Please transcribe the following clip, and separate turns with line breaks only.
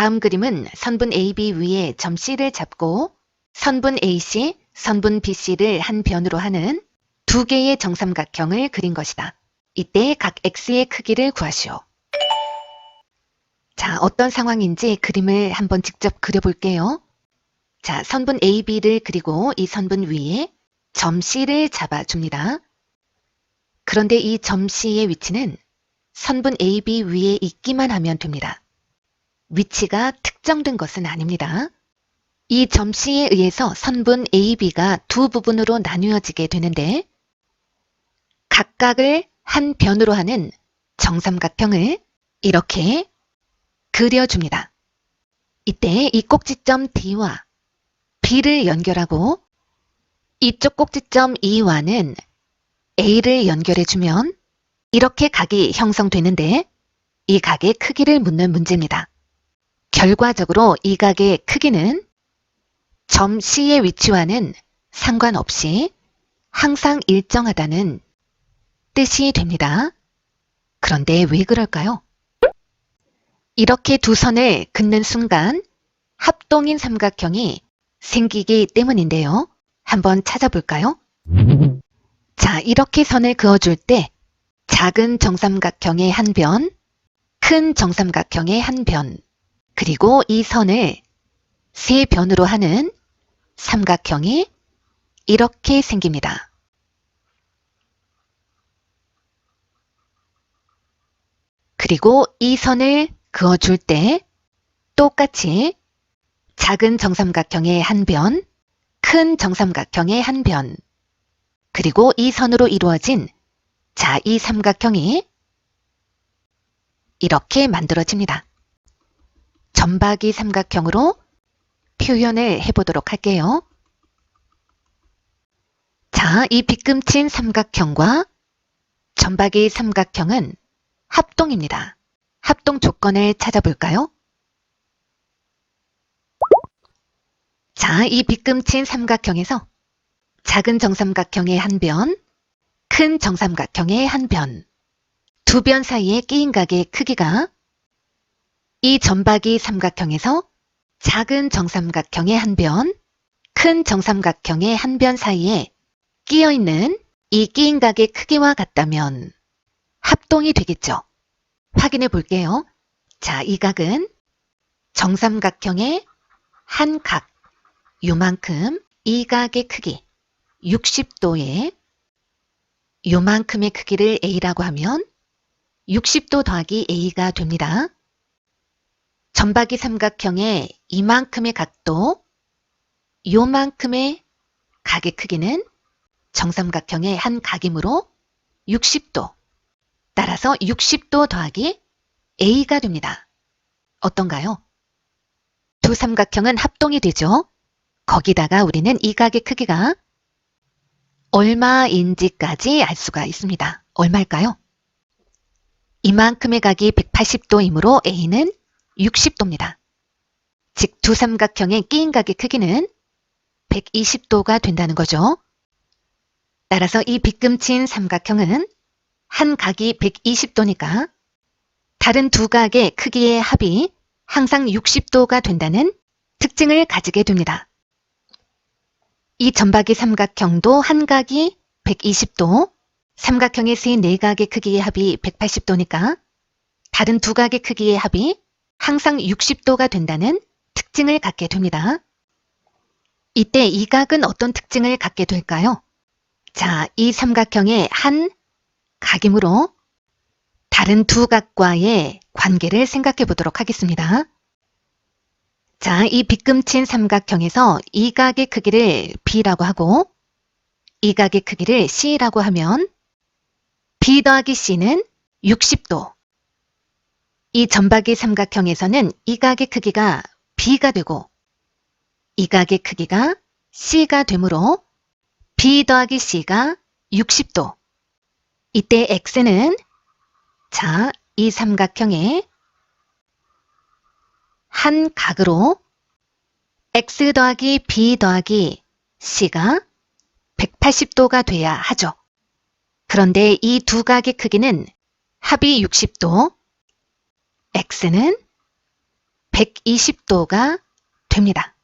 다음 그림은 선분 AB 위에 점 C를 잡고 선분 AC, 선분 BC를 한 변으로 하는 두 개의 정삼각형을 그린 것이다. 이때 각 x의 크기를 구하시오. 자, 어떤 상황인지 그림을 한번 직접 그려볼게요. 자, 선분 AB를 그리고 이 선분 위에 점 C를 잡아줍니다. 그런데 이 점 C의 위치는 선분 AB 위에 있기만 하면 됩니다. 위치가 특정된 것은 아닙니다. 이점 C에 의해서 선분 AB가 두 부분으로 나누어지게 되는데 각각을 한 변으로 하는 정삼각형을 이렇게 그려줍니다. 이때 이 꼭지점 D와 B를 연결하고 이쪽 꼭지점 E와는 A를 연결해주면 이렇게 각이 형성되는데 이 각의 크기를 묻는 문제입니다. 결과적으로 이 각의 크기는 점 C의 위치와는 상관없이 항상 일정하다는 뜻이 됩니다. 그런데 왜 그럴까요? 이렇게 두 선을 긋는 순간 합동인 삼각형이 생기기 때문인데요. 한번 찾아볼까요? 자, 이렇게 선을 그어줄 때 작은 정삼각형의 한 변, 큰 정삼각형의 한 변, 그리고 이 선을 세 변으로 하는 삼각형이 이렇게 생깁니다. 그리고 이 선을 그어줄 때 똑같이 작은 정삼각형의 한 변, 큰 정삼각형의 한 변, 그리고 이 선으로 이루어진 자, 이 삼각형이 이렇게 만들어집니다. 점박이 삼각형으로 표현을 해보도록 할게요. 자, 이 빗금친 삼각형과 점박이 삼각형은 합동입니다. 합동 조건을 찾아볼까요? 자, 이 빗금친 삼각형에서 작은 정삼각형의 한 변, 큰 정삼각형의 한 변, 두 변 사이의 끼인 각의 크기가 이 점박이 삼각형에서 작은 정삼각형의 한 변, 큰 정삼각형의 한 변 사이에 끼어 있는 이 끼인 각의 크기와 같다면 합동이 되겠죠. 확인해 볼게요. 자, 이 각은 정삼각형의 한 각, 요만큼 이 각의 크기 60도에 요만큼의 크기를 A라고 하면 60도 더하기 A가 됩니다. 점박이 삼각형의 이만큼의 각도, 요만큼의 각의 크기는 정삼각형의 한 각이므로 60도. 따라서 60도 더하기 A가 됩니다. 어떤가요? 두 삼각형은 합동이 되죠. 거기다가 우리는 이 각의 크기가 얼마인지까지 알 수가 있습니다. 얼마일까요? 이만큼의 각이 180도이므로 A는 60도입니다. 즉, 두 삼각형의 끼인 각의 크기는 120도가 된다는 거죠. 따라서 이 빗금친 삼각형은 한 각이 120도니까 다른 두 각의 크기의 합이 항상 60도가 된다는 특징을 가지게 됩니다. 이 점박이 삼각형도 한 각이 120도, 삼각형의 세 네각의 크기의 합이 180도니까 다른 두 각의 크기의 합이 항상 60도가 된다는 특징을 갖게 됩니다. 이때 이 각은 어떤 특징을 갖게 될까요? 자, 이 삼각형의 한 각이므로 다른 두 각과의 관계를 생각해 보도록 하겠습니다. 자, 이 빗금친 삼각형에서 이 각의 크기를 B라고 하고 이 각의 크기를 C라고 하면 B 더하기 C는 60도. 이 점박이 삼각형에서는 이 각의 크기가 B가 되고 이 각의 크기가 C가 되므로 B 더하기 C가 60도. 이때 X는 자, 이 삼각형의 한 각으로 x 더하기 b 더하기 c가 180도가 돼야 하죠. 그런데 이 두 각의 크기는 합이 60도, x는 120도가 됩니다.